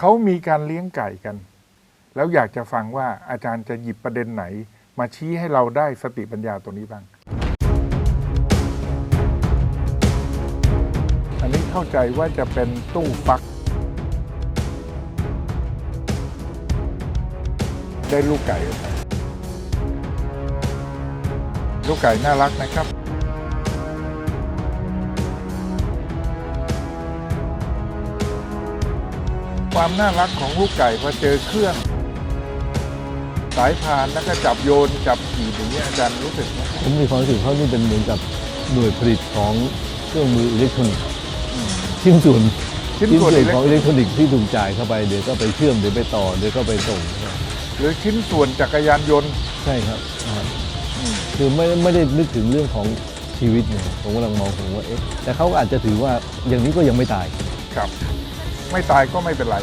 เขามีการเลี้ยงไก่กัน แล้วอยากจะฟังว่าอาจารย์จะหยิบประเด็นไหน มาชี้ให้เราได้สติปัญญาตัวนี้บ้าง อันนี้เข้าใจว่าจะเป็นตู้ฟัก ได้ลูกไก่ ลูกไก่น่ารักนะครับ ความน่ารักของลูกไก่พอเจอเครื่อง สายพานแล้วก็จับโยนจับขี่อย่างนี้ยอาจารย์รู้สึกไหมผมมีความรู้สึกเขานี่เป็นเหมือนกับหน่วยผลิตของเครื่องมืออิเล็กทรอนิกส์ชิ้นส่วนชิ้นชิ้นส่วนส่วนอิเล็กของอิเล็กทรอนิกส์ที่ถูกจ่ายเข้าไปเดี๋ยวก็ไปเชื่อมเดี๋ยวไปต่อเดี๋ยวก็ไปส่งหรือชิ้นส่วนจักรยานยนต์ใช่ครับอ่าคือไม่ไม่ได้นึกถึงเรื่องของชีวิตเนี่ยผมกำลังมองผมว่าเอ๊ะแต่เขาก็อาจจะถือว่าอย่างนี้ก็ยังไม่ตายครับ ไม่ตายก็ไม่เป็นไร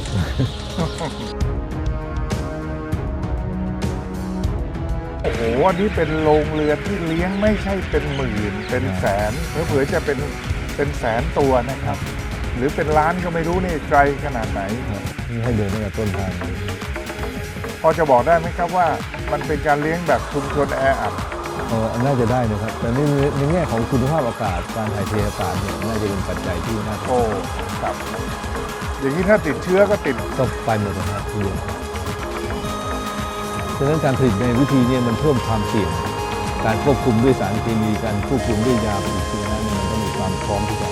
โอ้โห อันนี้เป็นโรงเรือนที่เลี้ยงไม่ใช่เป็นหมื่น เป็นแสนเผื่อๆจะเป็นเป็นแสนตัวนะครับ หรือเป็นล้านก็ไม่รู้นี่ไกลขนาดไหน นี่ให้เดินตั้งแต่ต้นทางเลยพอจะบอกได้ไหมครับว่ามันเป็นการเลี้ยงแบบชุมชนแออัดเออน่าจะได้นะครับ แต่ในในแง่ของคุณภาพอากาศ การถ่ายเทอากาศเนี่ยน่าจะเป็นปัจจัยที่น่าสนใจโอ้ครับ อย่างนี้ถ้าติดเชื้อก็ติดก็ไปหมดนะครับทีเดียวฉะนั้นการผลิตในวิธีเนี้มันเพิ่มความเสี่ยง การควบคุมด้วยสารเคมีการควบคุมด้วยยาปฏิชีวนะเนี่ยมันต้องมีความพร้อมที่จะ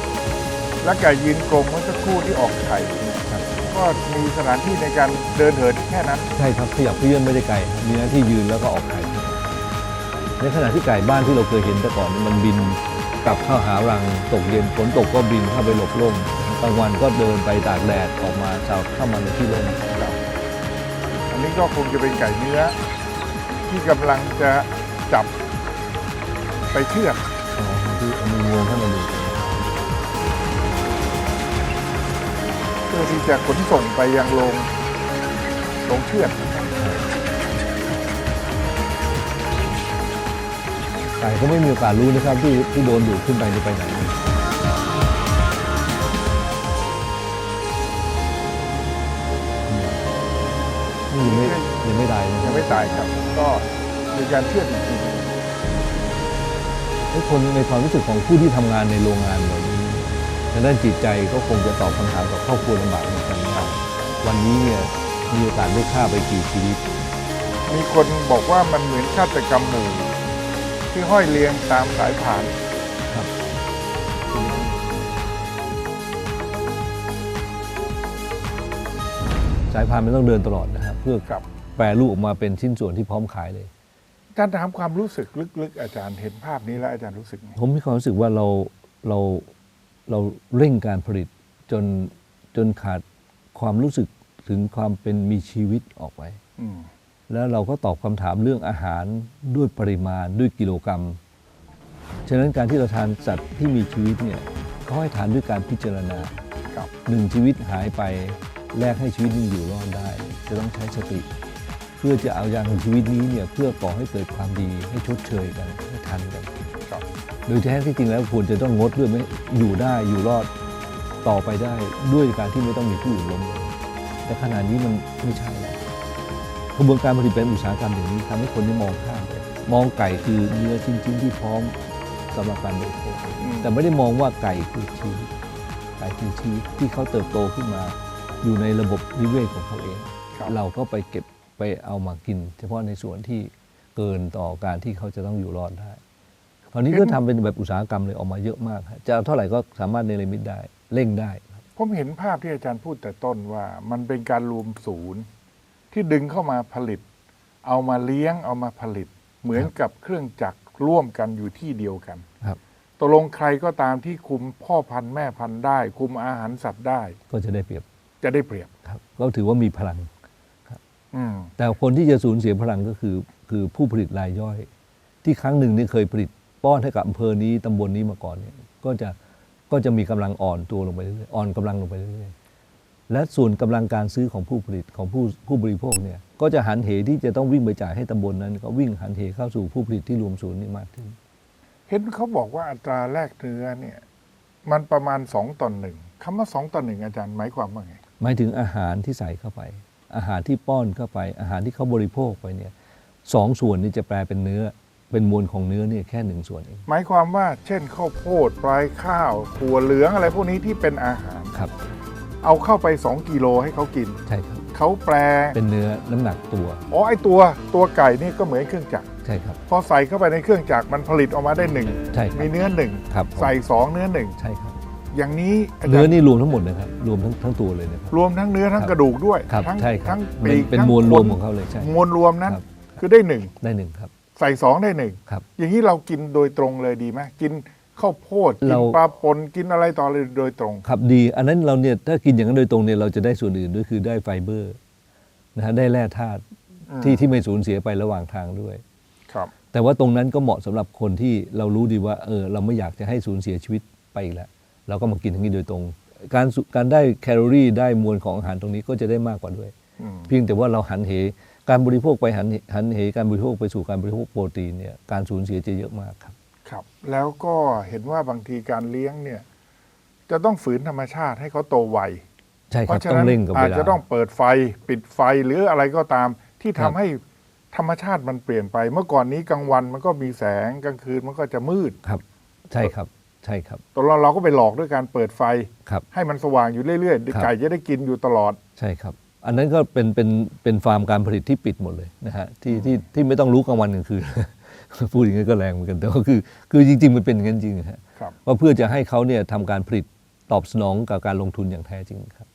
และไก่ยีนกรงเมื่อสักครู่ที่ออกไข่เนี่ยครับก็มีสถานที่ในการเดินเหินแค่นั้น ใช่ครับขยับเพื่อนไม่ได้ไกลครับมีหน้าที่ยืนแล้วก็ออกไข่ ในขณะที่ไก่บ้านที่เราเคยเห็นแต่ก่อนเนี่ยมันบินกลับเข้าหารังตกเย็นฝนตกก็บินเข้าไปหลบร่ม กลางวันก็เดินไปตากแดดออกมาเช้าเข้ามาในที่ร่มอันนี้ก็คงจะเป็นไก่เนื้อ ที่กำลังจะจับไปเชือดอ๋อที่เอามืองวงเข้ามาดูเพื่อที่จะขนส่งไปยังโรงโรงเชือดไก่ก็ไม่มีโอกาสรู้นะครับที่ที่โดนดูดขึ้นไปจะไปไหนนี่ ยังไม่ยังไม่ได้นะคยัรับงไม่ตายครับ ก็มีการเชือดจริงทุกคนในความรู้สึกของผู้ที่ทำงานในโรงงานแบบนี้ทางด้านจิตใจก็คงจะตอบคำถามกับครอบครัวลำบากเหมือนกันว่าวันนี้เนี่ยมีโอกาสได้ฆ่าไปกี่ชีวิต ๆ มีคนบอกว่ามันเหมือนฆาตกรรมหมู่ที่ห้อยเรียงตามสายผ่าน สายพานมันต้องเดินตลอดนะครับ เพื่อครับแปรรูปออกมาเป็นชิ้นส่วนที่พร้อมขายเลย การถามความรู้สึกลึกๆ อาจารย์เห็นภาพนี้แล้วอาจารย์รู้สึกไงผมมีความรู้สึกว่าเราเราเราเร่งการผลิตจนจนขาดความรู้สึกถึงความเป็นมีชีวิตออกไป อืมแล้วเราก็ตอบคำถามเรื่องอาหารด้วยปริมาณด้วยกิโลกรัม ฉะนั้นการที่เราทานสัตว์ที่มีชีวิตเนี่ยก็ให้ทานด้วยการพิจารณาครับ หนึ่งชีวิตหายไปแลกให้ชีวิตนี้อยู่รอดได้ จะต้องใช้สติเพื่อจะเอาอย่างของชีวิตนี้เนี่ยเพื่อก่อให้เกิดความดีให้ชดเชยกันให้ทันกันครับโดยแท้ที่จริงแล้วควรจะต้องงดด้วยไม่อยู่ได้อยู่รอดต่อไปได้ด้วยการที่ไม่ต้องมีผู้อื่นล้มเลยแต่ขณะนี้มันไม่ใช่แล้วกระบวนการผลิตเป็นอุตสาหกรรมอย่างนี้ทำให้คนที่มองข้ามไปมองไก่คือเนื้อชิ้นๆที่พร้อมสำหรับการบริโภคอืมแต่ไม่ได้มองว่าไก่คือชีวิตไก่คือชีวิตที่เขาเติบโตขึ้นมา อยู่ในระบบนิเวศของเขาเองครับเราก็ไปเก็บ ไปเอามากิน เฉพาะในส่วนที่เกินต่อการที่เขาจะต้องอยู่รอดได้คราวนี้ก็ทำเป็นแบบอุตสาหกรรมเลยออกมาเยอะมากฮะจะเอาเท่าไหร่ก็สามารถเนรมิตได้เร่งได้ครับผมเห็นภาพที่อาจารย์พูดแต่ต้นว่า มันเป็นการรวมศูนย์ ที่ดึงเข้ามาผลิต เอามาเลี้ยงเอามาผลิต เหมือนกับเครื่องจักรร่วมกันอยู่ที่เดียวกันครับตกลงใครก็ตามที่คุมพ่อพันธุ์แม่พันธุ์ได้ คุมอาหารสัตว์ได้ ก็จะได้เปรียบจะได้เปรียบครับก็ถือว่ามีพลังอืม แต่คนที่จะสูญเสียพลังก็คือคือผู้ผลิตรายย่อย ที่ครั้งหนึ่งนี่เคยผลิตป้อนให้กับอำเภอนี้ตำบลนี้มาก่อนเนี่ยก็จะก็จะมีกำลังอ่อนตัวลงไปเรื่อยๆอ่อนกำลังลงไปเรื่อยๆและส่วนกำลังการซื้อของผู้ผลิตของผู้ผู้บริโภคเนี่ยก็จะหันเหที่จะต้องวิ่งไปจ่ายให้ตำบลนั้น ก็วิ่งหันเหเข้าสู่ผู้ผลิตที่รวมศูนย์นี่มากขึ้น เห็นเขาบอกว่าอัตราแลกเนื้อเนี่ยมันประมาณสองต่อหนึ่งคำว่าสองต่อหนึ่งอาจารย์หมายความว่าไงหมายถึงอาหารที่ใส่เข้าไป อาหารที่ป้อนเข้าไป อาหารที่เขาบริโภคไปเนี่ยสองส่วนนี้จะแปลเป็นเนื้อเป็นมวลของเนื้อเนี่ยแค่หนึ่งส่วนเองหมายความว่าเช่นข้าวโพดปลายข้าวถั่วเหลืองอะไรพวกนี้ที่เป็นอาหารครับ เอาเข้าไป 2 กิโลให้เขากิน ใช่ครับ เขาแปลเป็นเนื้อน้ำหนักตัว อ๋อไอตัวตัวไก่นี่ก็เหมือนเครื่องจักรใช่ครับ พอใส่เข้าไปในเครื่องจักรมันผลิตออกมาได้หนึ่งใช่ครัมีบเนื้อหนึ่งครับผม ใส่สองเนื้อหนึ่ง ใช่ครับ อย่างนี้าจารย์เนื้อนี่รวมทั้งหมดนะครับรวมทั้งทั้งตัวเลยนะครับรวมทั้งเนื้อทั้งครับกระดูกด้วยครับทั้งใช่ครับทั้งเป็ปีนกเป็นทั้มวลรวมขของเขาเลยใช่มวลรวมนั้นครับคือได้หนึ่งได้หนึ่งครับ ใส่สองได้หนึ่งครับอย่างนี้เรากินโดยตรงเลยดีไหมกินข้าวโพดกินเราปลาปนกินอะไรต่ออะไรโดยตรง ครับดี อันนั้นเราเนี่ยถ้ากินอย่างนั้นโดยตรงเนี่ยเราจะได้ส่วนอื่นด้วยคือได้ไฟเบอร์นะฮะได้แร่ธาตุอืมที่ที่ไม่สูญเสียไประหว่างทางด้วย ครับ แต่ว่าตรงนั้นก็เหมาะสำหรับคนที่เรารู้ดีว่าเออเราไม่อยากจะให้สูญเสียชีวิตไปอีกแล้ว เราก็มากินทั้งนี้โดยตรง การสุการได้แคลอรี่ได้มวลของอาหารตรงนี้ก็จะได้มากกว่าด้วยอืมเพียงแต่ว่าเราหันเหการบริโภคไปหันหันเหการบริโภคไปสู่การบริโภคโปรตีนเนี่ยการสูญเสียจะเยอะมากครับครับ แล้วก็เห็นว่าบางทีการเลี้ยงเนี่ยจะต้องฝืนธรรมชาติให้เขาโตไวใช่เพครับราะฉะต้อนั้งนเร่งกับอาเวจลาจะต้องเปิดไฟปิดไฟหรืออะไรก็ตามที่ทำครับให้ธรรมชาติมันเปลี่ยนไป เมื่อก่อนนี้กลางวันมันก็มีแสงกลางคืนมันก็จะมืดครับ ใช่ครับ ใช่ครับ ตอนเราเราก็ไปหลอกด้วยการเปิดไฟ ครับให้มันสว่างอยู่เรื่อยครับ ๆไก่จะได้กินอยู่ตลอด ใช่ครับ อันนั้นก็เป็นเป็นเป็นฟาร์มการผลิตที่ปิดหมดเลยนะฮะที่ที่ที่ไม่ต้องรู้กลางวันกลางคืน พูดอย่างนี้ก็แรงเหมือนกันแต่ว่าคือคือจริง ๆ มันเป็นอย่างนั้นจริงๆฮะครับ ว่าเพื่อจะให้เขาเนี่ยทำการผลิตตอบสนองกับการลงทุนอย่างแท้จริงครับ